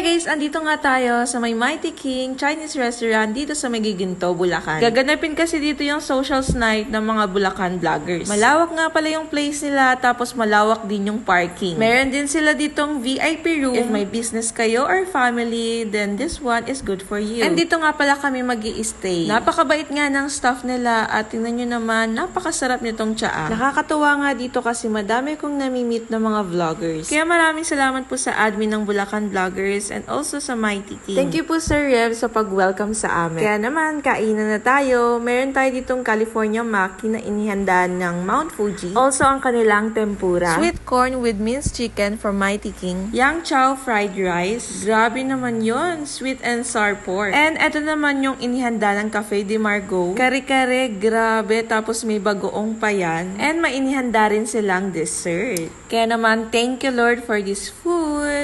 Guys, andito nga tayo sa may Mighty King Chinese restaurant dito sa Magiginto, Bulacan. Gaganapin kasi dito yung socials night ng mga Bulacan vloggers. Malawak nga pala yung place nila tapos malawak din yung parking. Meron din sila ditong VIP room. If may business kayo or family, then this one is good for you. And dito nga pala kami mag stay Napakabait nga ng staff nila at tingnan nyo naman, napakasarap nitong tsaa. Nakakatuwa nga dito kasi madami kong nami-meet ng mga vloggers. Kaya maraming salamat po sa admin ng Bulacan Vloggers and also sa Mighty King. Thank you po Sir Rev sa pag-welcome sa amin. Kaya naman, kainan na tayo. Meron tayo ditong California Maki na inihanda ng Mount Fuji. Also ang kanilang tempura. Sweet corn with minced chicken from Mighty King. Yang chow fried rice. Grabe naman yon Sweet and sour pork. And eto naman yung inihanda ng Cafe de Margot. Kare-kare, grabe. Tapos may bagoong pa yan. And mainihanda rin silang dessert. Kaya naman, thank you Lord for this.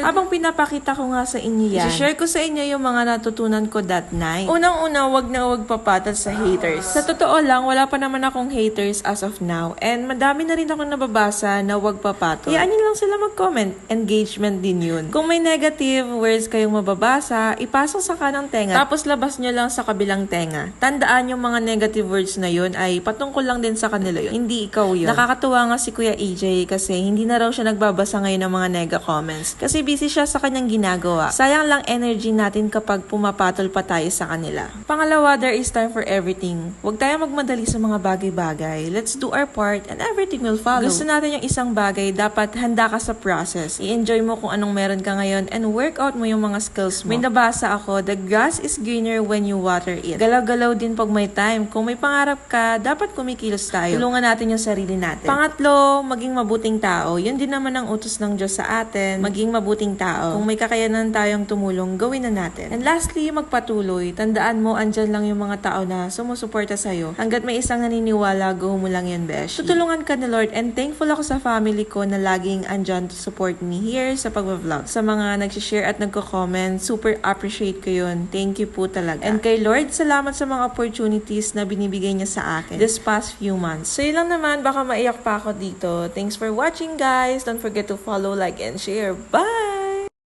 Habang pinapakita ko nga sa inyo yan, share ko sa inyo yung mga natutunan ko that night. Unang-una, wag na wag papatal sa haters. Sa totoo lang, wala pa naman akong haters as of now. And madami na rin akong nababasa na wag papatol. Hayaan nyo lang sila mag-comment. Engagement din yun. Kung may negative words kayong mababasa, ipasok sa kanang tenga. Tapos labas nyo lang sa kabilang tenga. Tandaan yung mga negative words na yun ay patungkol lang din sa kanila yun. Hindi ikaw yun. Nakakatuwa nga si Kuya AJ kasi hindi na raw siya nagbabasa ngayon ng mga nega comments. Kasi busy siya sa kanyang ginagawa. Sayang lang energy natin kapag pumapatol pa tayo sa kanila. Pangalawa, there is time for everything. Huwag tayo magmadali sa mga bagay-bagay. Let's do our part and everything will follow. Gusto natin yung isang bagay, dapat handa ka sa process. I-enjoy mo kung anong meron ka ngayon and work out mo yung mga skills mo. May nabasa ako, the grass is greener when you water it. Galaw-galaw din pag may time. Kung may pangarap ka, dapat kumikilos tayo. Tulungan natin yung sarili natin. Pangatlo, maging mabuting tao. Yun din naman ang utos ng Diyos sa atin. Maging mabuting tao. Kung may kakayanan tayong tumulong, gawin na natin. And lastly, magpatuloy. Tandaan mo, andyan lang yung mga tao na sumusuporta sa'yo. Hanggat may isang naniniwala, go mo lang yan, besh. Tutulungan ka ni Lord and thankful ako sa family ko na laging andyan to support me here sa pag-vlog. Sa mga nag-share at nagko-comment, super appreciate ko yun. Thank you po talaga. And kay Lord, salamat sa mga opportunities na binibigay niya sa akin this past few months. So yun lang naman, baka maiyak pa ako dito. Thanks for watching guys. Don't forget to follow, like, and share. Bye!